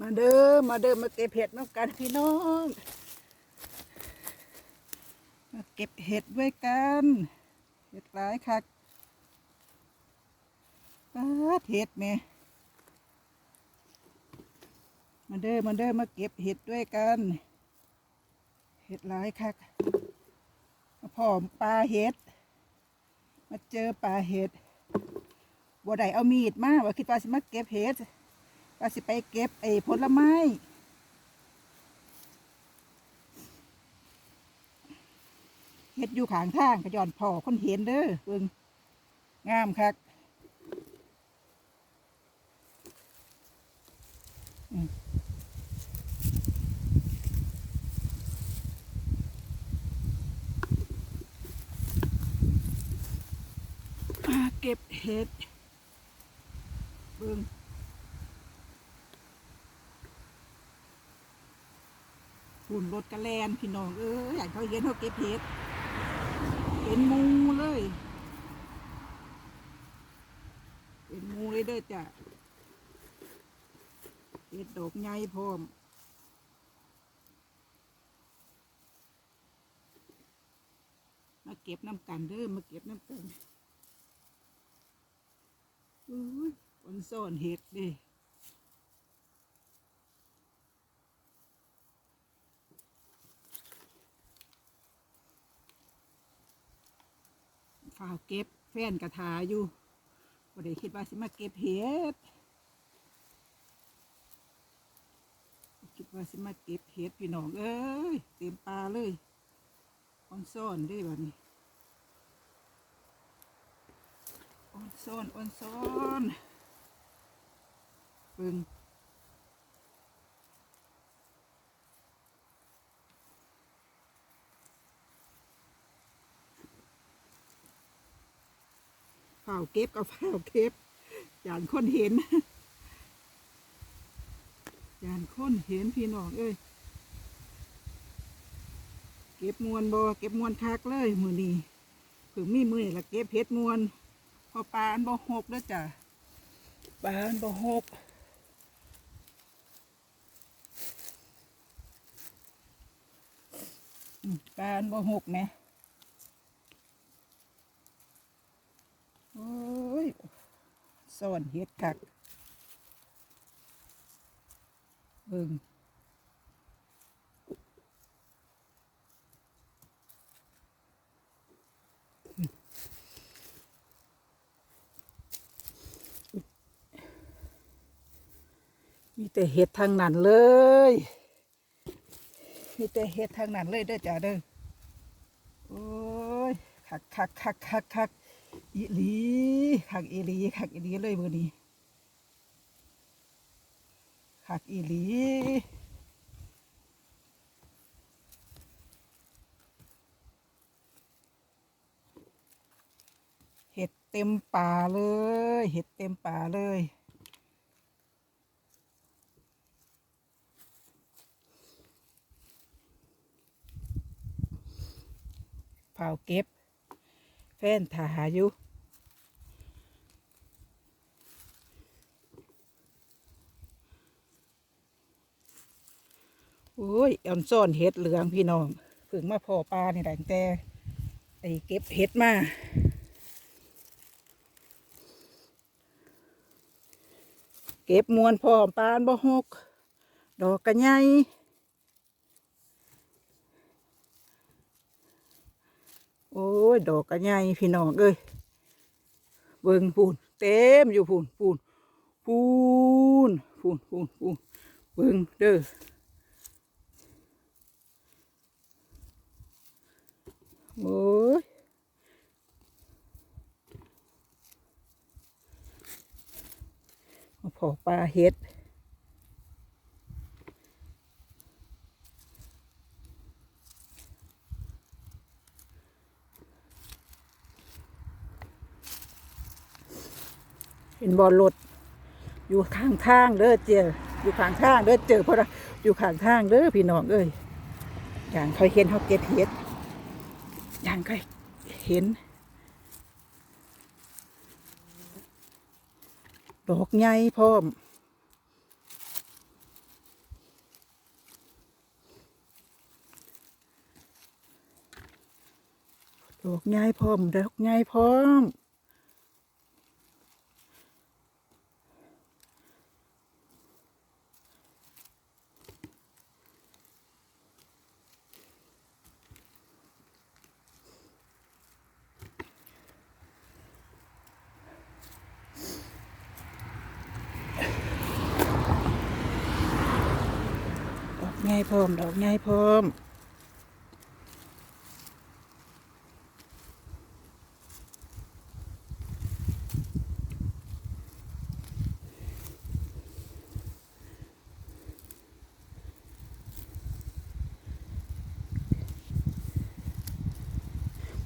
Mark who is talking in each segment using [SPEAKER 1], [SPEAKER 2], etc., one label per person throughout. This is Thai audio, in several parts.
[SPEAKER 1] มาเด้อมาเด้อมาเก็บเห็ดน้ำกันพี่น้องมาเก็บเห็ดด้วยกันเห็ดหลายคักปาดเห็ดแม่มาเด้อมาเด้อมาเก็บเห็ดด้วยกันเห็ดหลายคักมาพ่อมปลาเห็ด มาเจอปลาเห็ดบัวใดเอามีดมาว่าคิดว่าสิมาเก็บเห็ด ว่าสิไปเก็บไอ้ผลไม้เฮ็ดอยู่ขางทางก็ย้อนพ่อคนเห็นเด้อเบิ่งงามคักอืมาเก็บเห็ดเบิ่ง หุ่นรถกระแลนพี่น้องเอ้ยอยากเขาเห็นเขาเก็บเห็ดเป็นมูเลยเป็นมูเลยเด้อจ้ะเห็ดดอกใหญ่พร้อมมาเก็บน้ำกันเด้อมาเก็บน้ำกันอุ้ยคนซ่อนเห็ดด้ ฝ่าวเก็บแฟนกระทาอยู่บ่ได้คิดว่าสิมาเก็บเห็ดคิดว่าสิมาเก็บเห็ดพี่น้องเอ้ยเต็มปลาเลยออนซ่อนด้วยบัดนี้ออนซ่อนออนซ่อนเบิ่งาเก็บกับฝ่าเก็บยานคนเห็นยานคนเห็นพี่น้องเอ้ยเก็บมวนบ่เก็บมวนคักเลยมือนี้เพิ่งมีมือละเก็บเพชรมวนพอปลาอันบ่หกแล้วจ้ะปลาอันบ่หกปลาอันบ่หกแหมโอ้ย ซ่อนเห็ดคักเบิ่งมีแต่เห็ดทางนั้นเลย มีแต่เห็ดทางนั้นเลยเด้อจ้าเด้อ โอ้ย คักคักคักคักคัก อีลีคักอีลีคักอีลีเลยมือนี้คักอีลีเห็ดเต็มป่าเลย เห็ดเต็มป่าเลยเผาเก็บ แฟนถาหาอยู่โอ้ยออนซ่อนเห็ดเหลืองพี่น้องเพิ่งมาพอปลานี่แหลังแต่ไอ้เก็บเห็ดมาเก็บมวนพร้อมปานบ่หก ดอกกระไง โอ้ย ดอกกระไงพี่น้องเอ้ย เบิ่งพูนเต็มอยู่พูนพูนพูนพูนพูนพูนเบิ่งเด้อโอ้ยพอปลาเห็ด เป็นบอลรถอยู่ข้างทางเด้อเจออยู่ข้างทางเด้อเจอเพราะอยู่ข้างทางเด้อพี่น้องเอ้ยอย่างเคยเห็นเขาเก็บเห็ดอย่างเคยเห็นดอกใหญ่พร้อมดอกใหญ่พร้อมดอกใหญ่พร้อม ง่ายพร้อม ดอกง่ายพร้อม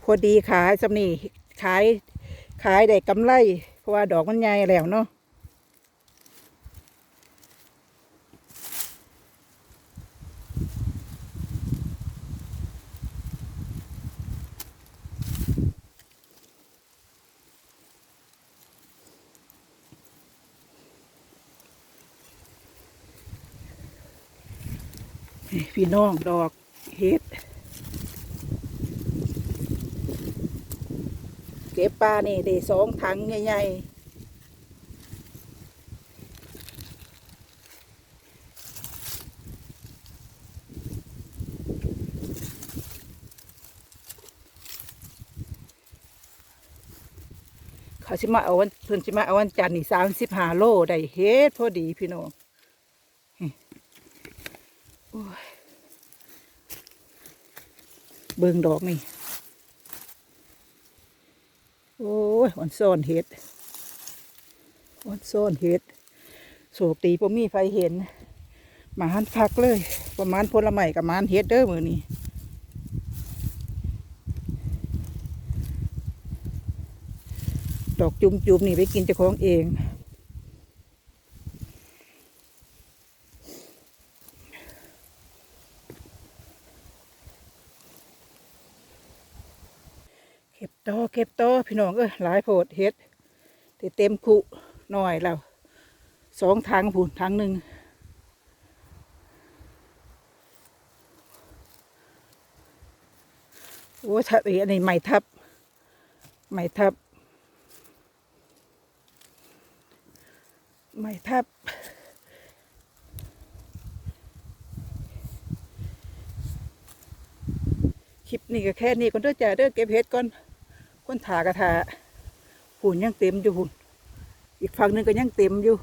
[SPEAKER 1] พอดีขายสำนี่ขายขายได้กำไร เพราะว่าดอกมันใหญ่แล้วเนาะ พี่น้องดอกเห็ดเก็บปลานี่ได้สองถังใหญ่ๆเขาสิมาเอาวันเพิ่นสิมาเอาวันจันทร์นี่สามสิบห้าโลได้เฮ็ดพอดีพี่น้อง เบิ่งดอกนี่ โอ้ยอ่อนซ่อนเห็ดอ่อนซ่อนเห็ดโศกตีผมมีไฟเห็นหมาหันพักเลย ประมาณผลไม้กับมานเห็ดเด้อมือนี้ดอกจุมจุมๆนี่ไปกินเจ้าของเอง เก็บต่อเก็บโตพี่น้องเอ้ยหลายโพดเฮ็ดเต็มคุหน่อยแล้วสองทางผุนทางหนึ่งโอ้ชัดอีอันนี้ใหม่ทับใหม่ทับใหม่ทับคลิปนี้ก็แค่นี้ก่อนเด้อจ้าเด้อเก็บเห็ดก่อน คนถากระถาหุ่นยังเต็มอยู่หุ่นอีกฝั่งหนึงก็ยังเต็มอยู่